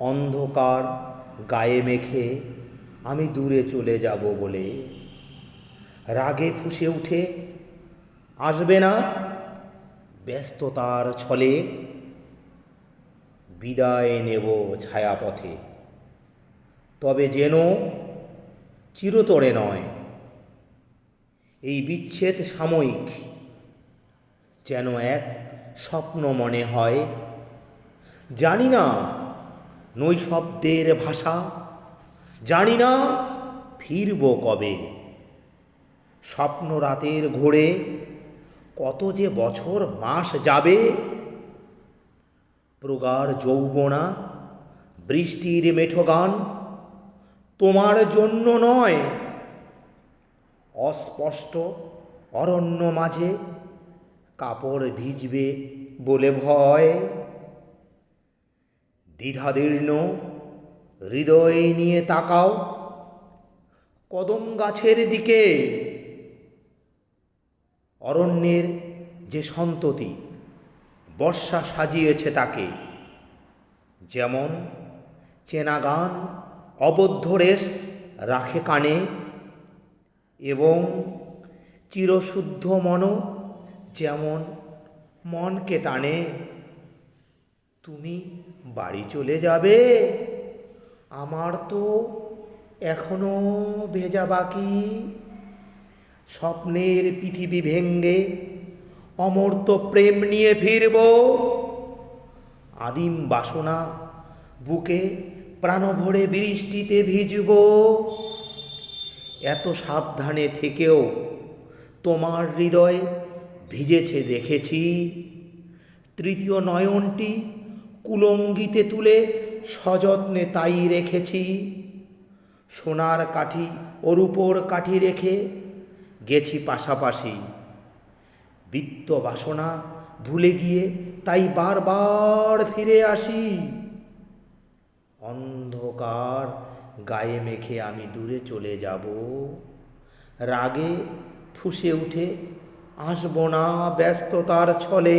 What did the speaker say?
অন্ধকার গায়ে মেখে আমি দূরে চলে যাব বলে। রাগে ফুসে উঠে, আসবে না ব্যস্ততার ছলে। বিদায় নেব ছায়াপথে। তবে যেন চিরতরে নয়, এই বিচ্ছেদ সাময়িক যেন এক স্বপ্ন মনে হয়। জানি না নৈশব্দের ভাষা। জানি না ফিরব কবে। স্বপ্ন রাতের ঘোরে কত যে বছর মাস যাবে। প্রগাঢ় যৌবনা, বৃষ্টির মেঠো গান তোমার জন্য নয়। অস্পষ্ট অরণ্য মাঝে কাপড় ভিজবে বলে ভয়। দ্বিধাদীর্ণ, হৃদয় নিয়ে তাকাও। কদম গাছের দিকে। অরণ্যের যে সন্ততি, বর্ষা সাজিয়েছে তাকে। যেমন চেনা গান অবদ্ধ রেশ রাখে কানে এবং চিরশুদ্ধ মন যেমন মনকে টানে। তুমি বাড়ি চলে যাবে। আমার তো এখনও ভেজা বাকি। স্বপ্নের পৃথিবী ভেঙ্গে অমর্ত্য প্রেম নিয়ে ফিরব। আদিম বাসনা বুকে প্রাণভরে বৃষ্টিতে ভিজব। এত সাবধানে থেকেও তোমার হৃদয় ভিজেছে দেখেছি। তৃতীয় নয়নটি কুলঙ্গিতে তুলে সযত্নে তাই রেখেছি। সোনার কাঠি ওর উপর কাঠি রেখে গেছি পাশাপাশি। বৃত্ত বাসনা ভুলে গিয়ে তাই বারবার ফিরে আসি। অন্ধকার গায়ে মেখে আমি দূরে চলে যাব। রাগে ফুসে উঠে আসব না ব্যস্ততার ছলে।